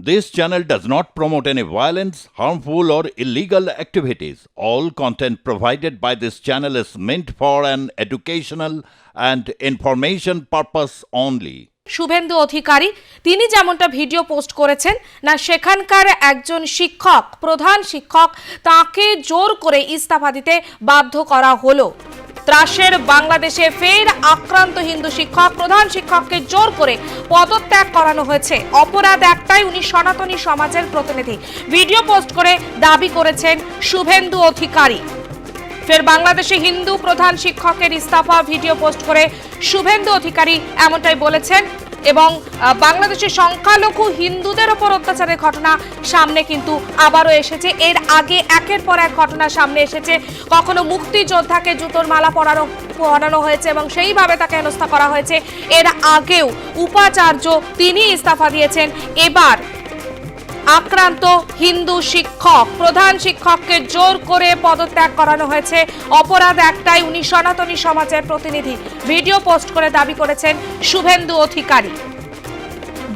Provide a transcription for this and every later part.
This channel does not promote any violence, harmful, or illegal activities. All content provided by this channel is meant for an educational and information purpose only. Suvendu Adhikari তিনি যেমনটা video post করেছেন না সেখানকার একজন শিক্ষক প্রধান শিক্ষক তাকে জোর করে ইস্তফা দিতে বাধ্য করা হলো ত্রাসের বাংলাদেশে ফের আক্রান্ত হিন্দু শিক্ষক, প্রধান শিক্ষককে জোর করে পদত্যাগ করানো হয়েছে। অপরাধ একটাই উনি সনাতনী সমাজের প্রতিনিধি। ভিডিও পোস্ট করে দাবি করেছেন শুভেন্দু অধিকারী। ফের বাংলাদেশে হিন্দু প্রধান শিক্ষকের ইস্তফা ভিডিও পোস্ট করে শুভেন্দু অধিকারী এমনটাই বলেছেন। এবং বাংলাদেশের বাংলাদেশে সংখ্যালঘু হিন্দুদের ওপর অত্যাচারের ঘটনা সামনে কিন্তু আবারও এসেছে। এর আগে একের পর এক ঘটনা সামনে এসেছে। কখনো মুক্তিযোদ্ধাকে জুতোর মালা পরানো পরানো হয়েছে এবং সেইভাবে তাকে হেনস্থা করা হয়েছে। এর আগেও উপাচার্য তিনি ইস্তফা দিয়েছেন। এবার আক্রান্ত হিন্দু শিক্ষক। প্রধান শিক্ষককে জোর করে পদত্যাগ করানো হয়েছে। অপরাধ একটাই, উনি সনাতনী সমাজের প্রতিনিধি। ভিডিও পোস্ট করে দাবি করেছেন শুভেন্দু অধিকারী।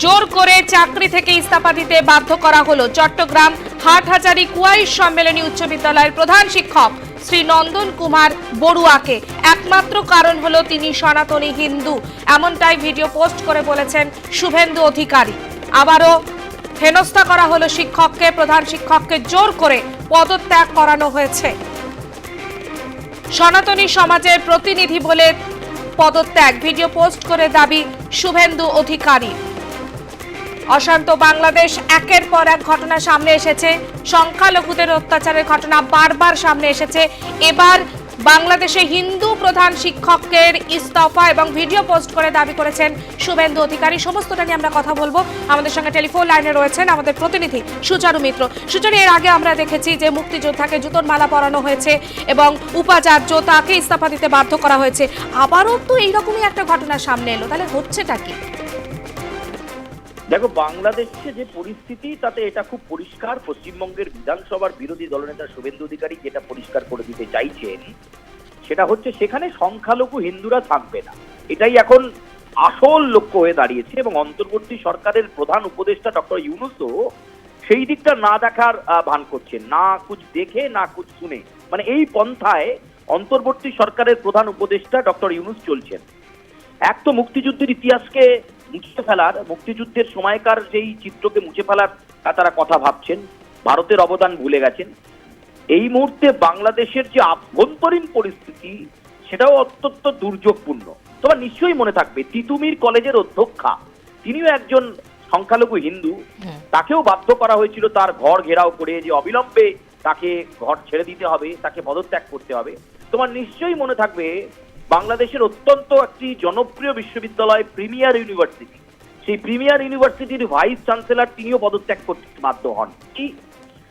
জোর করে চাকরি থেকে ইস্তফা দিতে বাধ্য করা হলো চট্টগ্রাম হাটহাজারি কুয়াইশ সম্মেলনী উচ্চ বিদ্যালয়ের প্রধান শিক্ষক শ্রী নন্দন কুমার বড়ুয়াকে। একমাত্র কারণ হলো তিনি সনাতনী হিন্দু। এমনটাই ভিডিও পোস্ট করে বলেছেন শুভেন্দু অধিকারী। আবারও হেনস্থা করা হলো শিক্ষককে, প্রধান শিক্ষককে জোর করে পদত্যাগ করানো হয়েছে। সনাতনী সমাজের প্রতিনিধি বলে পদত্যাগ, ভিডিও পোস্ট করে দাবি শুভেন্দু অধিকারী। অশান্ত বাংলাদেশ একের পর এক ঘটনা সামনে এসেছে। সংখ্যালঘুদের অত্যাচারের ঘটনা বারবার সামনে এসেছে। এবার বাংলাদেশে হিন্দু প্রধান শিক্ষকের ইস্তফা এবং ভিডিও পোস্ট করে দাবি করেছেন শুভেন্দু অধিকারী। সমস্তটা নিয়ে আমরা কথা বলব। আমাদের সঙ্গে টেলিফোন লাইনে রয়েছেন আমাদের প্রতিনিধি সুচারু মিত্র। সুচারু, এর আগে আমরা দেখেছি যে মুক্তিযোদ্ধাকে জুতোর মালা পরানো হয়েছে এবং উপাচার্য তাকে ইস্তফা দিতে বাধ্য করা হয়েছে। আবারও তো এইরকমই একটা ঘটনা সামনে এলো। তাহলে হচ্ছেটা কি? দেখো, বাংলাদেশে যে পরিস্থিতি, তাতে এটা খুব পরিষ্কার। পশ্চিমবঙ্গের বিধানসভার বিরোধী দলনেতা শুভেন্দু অধিকারী যেটা পরিষ্কার করে দিতে চাইছেন সেটা হচ্ছে সেখানে সংখ্যালঘু হিন্দুরা থাকবে না। এটাই এখন আসল লক্ষ্য হয়ে দাঁড়িয়েছে এবং অন্তর্বর্তী সরকারের প্রধান উপদেষ্টা ডক্টর ইউনুসও সেই দিকটা না দেখার ভান করছেন। না কুছ দেখে, না কুছ শুনে। মানে এই পন্থায় অন্তর্বর্তী সরকারের প্রধান উপদেষ্টা ডক্টর ইউনুস চলছেন। এক তো মুক্তিযুদ্ধের ইতিহাসকে মুছে ফেলার, মুক্তিযুদ্ধের সময়কার যেই চিত্রকে মুছে ফেলার তা তারা কথা ভাবছেন, ভারতের অবদান ভুলে গেছেন। এই মুহূর্তে বাংলাদেশের যে আভ্যন্তরীণ পরিস্থিতি সেটাও অত্যন্ত দুর্যোগপূর্ণ। তোমার নিশ্চয়ই মনে থাকবে তিতুমির কলেজের অধ্যক্ষা তিনিও একজন সংখ্যালঘু হিন্দু তাকেও বাধ্য করা হয়েছিল তার ঘর ঘেরাও করে যে অবিলম্বে তাকে ঘর ছেড়ে দিতে হবে তাকে পদত্যাগ করতে হবে। তোমার নিশ্চয়ই মনে থাকবে বাংলাদেশের অত্যন্ত একটি জনপ্রিয় বিশ্ববিদ্যালয় প্রিমিয়ার ইউনিভার্সিটি। সেই প্রিমিয়ার ইউনিভার্সিটির ভাইস চ্যান্সেলর তিনিও পদত্যাগ করতে বাধ্য হন। কি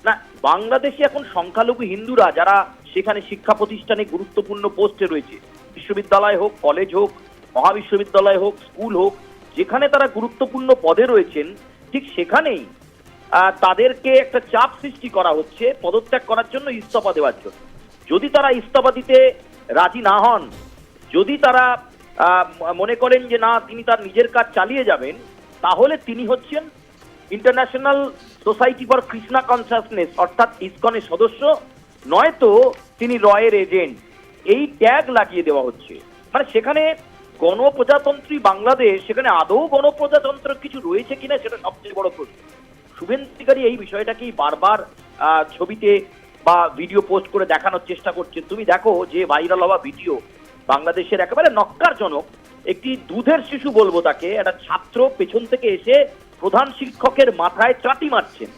না, বাংলাদেশে এখন সংখ্যালঘু হিন্দুরা যারা সেখানে শিক্ষা প্রতিষ্ঠানে গুরুত্বপূর্ণ পোস্টে রয়েছে, বিশ্ববিদ্যালয় হোক, কলেজ হোক, মহাবিশ্ববিদ্যালয় হোক, স্কুল হোক, যেখানে তারা গুরুত্বপূর্ণ পদে রয়েছেন, ঠিক সেখানেই তাদেরকে একটা চাপ সৃষ্টি করা হচ্ছে পদত্যাগ করার জন্য ইস্তফা দেওয়ার জন্য। যদি তারা ইস্তফা দিতে রাজি না হন, যদি তারা মনে করেন যে না, তিনি তার নিজের কাজ চালিয়ে যাবেন, তাহলে তিনি হচ্ছেন international society for Krishna consciousness অর্থাৎ ইসকনের সদস্য নয়তো তিনি রয়ের এজেন্ট। এই ট্যাগ লাগিয়ে দেওয়া হচ্ছে। মানে সেখানে গণপ্রজাতন্ত্রী বাংলাদেশ, সেখানে আদৌ গণপ্রজাতন্ত্র কিছু রয়েছে কিনা, সেটা সবচেয়ে বড় প্রশ্ন। শুভেন্দু অধিকারী এই বিষয়টাকেই বারবার ছবিতে বা ভিডিও পোস্ট করে দেখানোর চেষ্টা করছেন। তুমি দেখো যে ভাইরাল হওয়া ভিডিও বাংলাদেশের একেবারে নক্কারজনক। একটি দুধের শিশু বলব তাকে, একটা ছাত্র পেছন থেকে এসে প্রধান শিক্ষকের মাথায় চাটি মারছেন।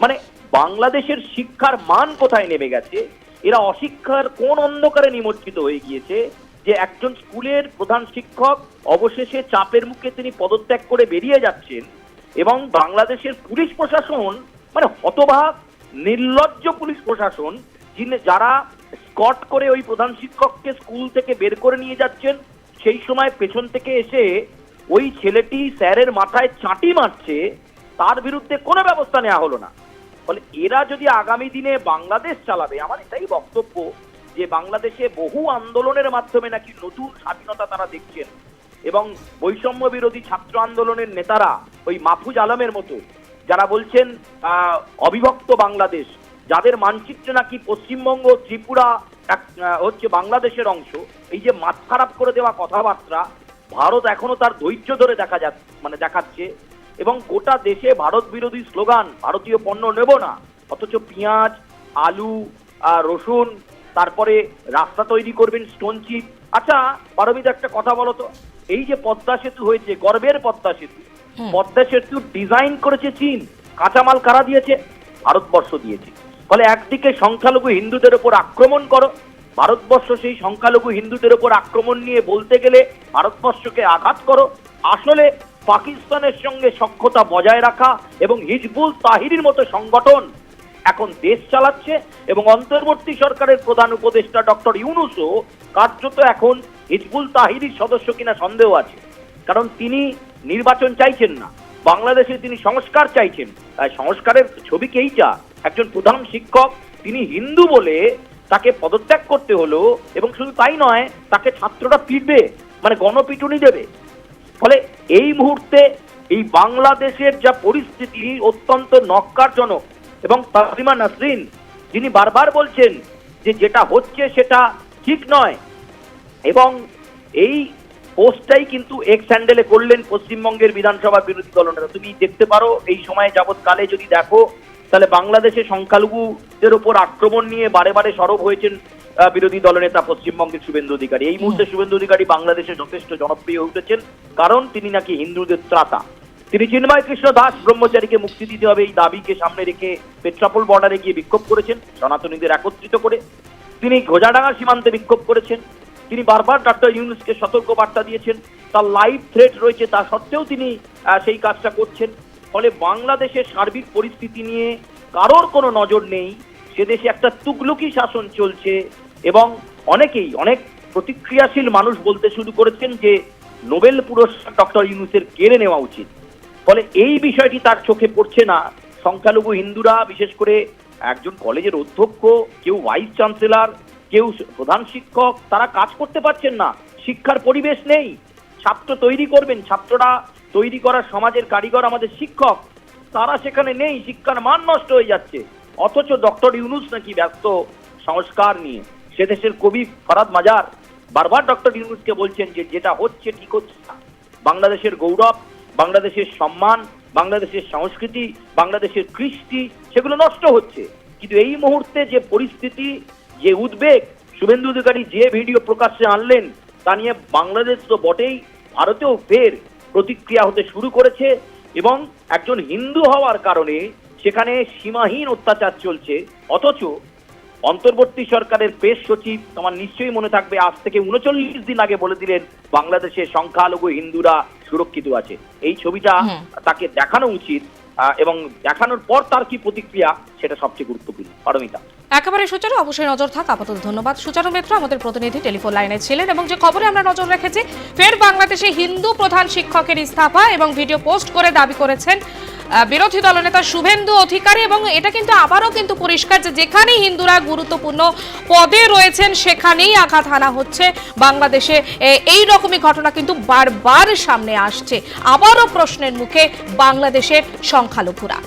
মানে বাংলাদেশের শিক্ষার মান কোথায় নেমে গেছে? এরা অশিক্ষার কোন অন্ধকারে নিমজ্জিত হয়ে গিয়েছে যে একজন স্কুলের প্রধান শিক্ষক অবশেষে চাপের মুখে তিনি পদত্যাগ করে বেরিয়ে যাচ্ছেন এবং বাংলাদেশের পুলিশ প্রশাসন মানে হতবাক, নির্লজ্জ পুলিশ প্রশাসন, যিনি যারা স্কট করে ওই প্রধান শিক্ষককে স্কুল থেকে বের করে নিয়ে যাচ্ছেন, সেই সময় পেছন থেকে এসে ওই ছেলেটি স্যারের মাথায় চাটি মারছে, তার বিরুদ্ধে কোনো ব্যবস্থা নেওয়া হলো না। ফলে এরা যদি আগামী দিনে বাংলাদেশ চালাবে, আমার এটাই বক্তব্য যে বাংলাদেশে বহু আন্দোলনের মাধ্যমে নাকি নতুন স্বাধীনতা তারা দেখছেন। এবং বৈষম্য বিরোধী ছাত্র আন্দোলনের নেতারা ওই মাহফুজ আলমের মতো, যারা বলছেন অবিভক্ত বাংলাদেশ, যাদের মানচিত্রে নাকি পশ্চিমবঙ্গ, ত্রিপুরা হচ্ছে বাংলাদেশের অংশ, এই যে মাথ খারাপ করে দেওয়া কথাবার্তা ভারত এখনও তার ধৈর্য ধরে দেখা যা মানে দেখাচ্ছে। এবং গোটা দেশে ভারত বিরোধী স্লোগান ভারতীয় পণ্য নেব না। অথচ পেঁয়াজ আলু রসুন তারপরে রাস্তা তৈরি করবেন স্টোন চিপ। আচ্ছা পারমিতা একটা কথা বলো তো। এই যে পদ্মা সেতু হয়েছে গর্বের পদ্মা সেতু। পদ্মা সেতু ডিজাইন করেছে চীন। কাঁচামাল কারা দিয়েছে? ভারতবর্ষ দিয়েছে। ফলে একদিকে সংখ্যালঘু হিন্দুদের উপর আক্রমণ করো ভারতবর্ষ সেই সংখ্যালঘু হিন্দুদের উপর আক্রমণ নিয়ে বলতে গেলে ভারতবর্ষকে আঘাত করো। আসলে পাকিস্তানের সঙ্গে সখ্যতা বজায় রাখা এবং হিজবুল তাহিরির মতো সংগঠন এখন দেশ চালাচ্ছে এবং অন্তর্বর্তী সরকারের প্রধান উপদেষ্টা ডক্টর ইউনুসও কার্যত এখন হিজবুল তাহিরির সদস্য কিনা সন্দেহ আছে। কারণ তিনি নির্বাচন চাইছেন না। বাংলাদেশে তিনি সংস্কার চাইছেন। তাই সংস্কারের ছবি কেই যা একজন প্রধান শিক্ষক, তিনি হিন্দু বলে তাকে পদত্যাগ করতে হলো এবং শুধু তাই নয়, তাকে ছাত্ররা পিটবে মানে গণপিটুনি দেবে। ফলে এই মুহূর্তে এই বাংলাদেশের যা পরিস্থিতি অত্যন্ত নক্কারজনক এবং তাসলিমা নাসরিন, যিনি বারবার বলছেন যে যেটা হচ্ছে সেটা ঠিক নয়। এবং এই পোস্টটাই কিন্তু এক্স হ্যান্ডেলে করলেন পশ্চিমবঙ্গের বিধানসভা বিরোধী দলনেতা। তুমি দেখতে পারো, এই সময় যাবৎকালে যদি দেখো তাহলে বাংলাদেশে সংখ্যালঘুদের ওপর আক্রমণ নিয়ে বারে বারে সরব হয়েছেন বিরোধী দলনেতা পশ্চিমবঙ্গের শুভেন্দু অধিকারী। এই মুহূর্তে শুভেন্দু অধিকারী বাংলাদেশে যথেষ্ট জনপ্রিয় হয়ে উঠেছেন কারণ তিনি নাকি হিন্দুদের ত্রাতা। তিনি চিন্ময় কৃষ্ণ দাস ব্রহ্মচারীকে মুক্তি দিতে হবে এই দাবিকে সামনে রেখে পেট্রাপোল বর্ডারে গিয়ে বিক্ষোভ করেছেন সনাতনীদের একত্রিত করে। তিনি ঘোজাডাঙ্গা সীমান্তে বিক্ষোভ করেছেন তিনি বারবার ডক্টর ইউনুসকে সতর্ক বার্তা দিয়েছেন তার লাইভ থ্রেট রয়েছে তা সত্ত্বেও তিনি আহ, সেই কাজটা করছেন। ফলে বাংলাদেশের সার্বিক পরিস্থিতি নিয়ে কারোর কোনো নজর নেই। সে দেশে একটা তুগলুকি শাসন চলছে এবং অনেকেই, অনেক প্রতিক্রিয়াশীল মানুষ বলতে শুরু করেছেন যে নোবেল পুরস্কার ডক্টর ইউনুসের কেড়ে নেওয়া উচিত। ফলে এই বিষয়টি তার চোখে পড়ছে না। সংখ্যালঘু হিন্দুরা, বিশেষ করে একজন কলেজের অধ্যক্ষ, কেউ ভাইস চ্যান্সেলর, কেউ প্রধান শিক্ষক, তারা কাজ করতে পারছেন না। শিক্ষার পরিবেশ নেই। ছাত্র তৈরি করবেন, ছাত্ররা তৈরি করা সমাজের কারিগর আমাদের শিক্ষক, তারা সেখানে নেই, শিক্ষার মান নষ্ট হয়ে যাচ্ছে। অথচ ডক্টর ইউনুস নাকি ব্যস্ত সংস্কার নিয়ে। সে দেশের কবি ফরাদ মাজার বারবার ডক্টর ইউনুসকে বলছেন যে যেটা হচ্ছে ঠিক হচ্ছে না। বাংলাদেশের গৌরব, বাংলাদেশের সম্মান, বাংলাদেশের সংস্কৃতি, বাংলাদেশের কৃষ্টি, সেগুলো নষ্ট হচ্ছে। কিন্তু এই মুহূর্তে যে পরিস্থিতি, যে উদ্বেগ, শুভেন্দু অধিকারী যে ভিডিও প্রকাশ্যে আনলেন, তা নিয়ে বাংলাদেশ তো বটেই, ভারতেও ফের প্রতিক্রিয়া হতে শুরু করেছে এবং একজন হিন্দু হওয়ার কারণে সেখানে সীমাহীন অত্যাচার চলছে। অথচ অন্তর্বর্তী সরকারের পেশ সচিব তোমার নিশ্চয়ই মনে থাকবে আজ থেকে উনচল্লিশ দিন আগে বলে দিলেন বাংলাদেশে সংখ্যালঘু হিন্দুরা সুরক্ষিত আছে। এই ছবিটা তাকে দেখানো উচিত। এবং দেখানোর পর তার কি প্রতিক্রিয়া, সেটা সবচেয়ে গুরুত্বপূর্ণ। পারমিতা। একেবারে সুচারু, অবশ্যই নজর থাক। আপাতত ধন্যবাদ। সুচারু মিত্র আমাদের প্রতিনিধি টেলিফোন লাইনে ছিলেন এবং যে খবরে আমরা নজর রেখেছি, ফের বাংলাদেশে হিন্দু প্রধান শিক্ষকের ইস্তফা এবং ভিডিও পোস্ট করে দাবি করেছেন বিরোধী দলনেতা শুভেন্দু অধিকারী এবং এটা কিন্তু আবারও কিন্তু পরিষ্কার যে যেখানেই হিন্দুরা গুরুত্বপূর্ণ পদে রয়েছেন, সেখানেই আঘাত হানা হচ্ছে। বাংলাদেশে এই রকমই ঘটনা কিন্তু বারবার সামনে আসছে। আবারও প্রশ্নের মুখে বাংলাদেশের সংখ্যালঘুরা।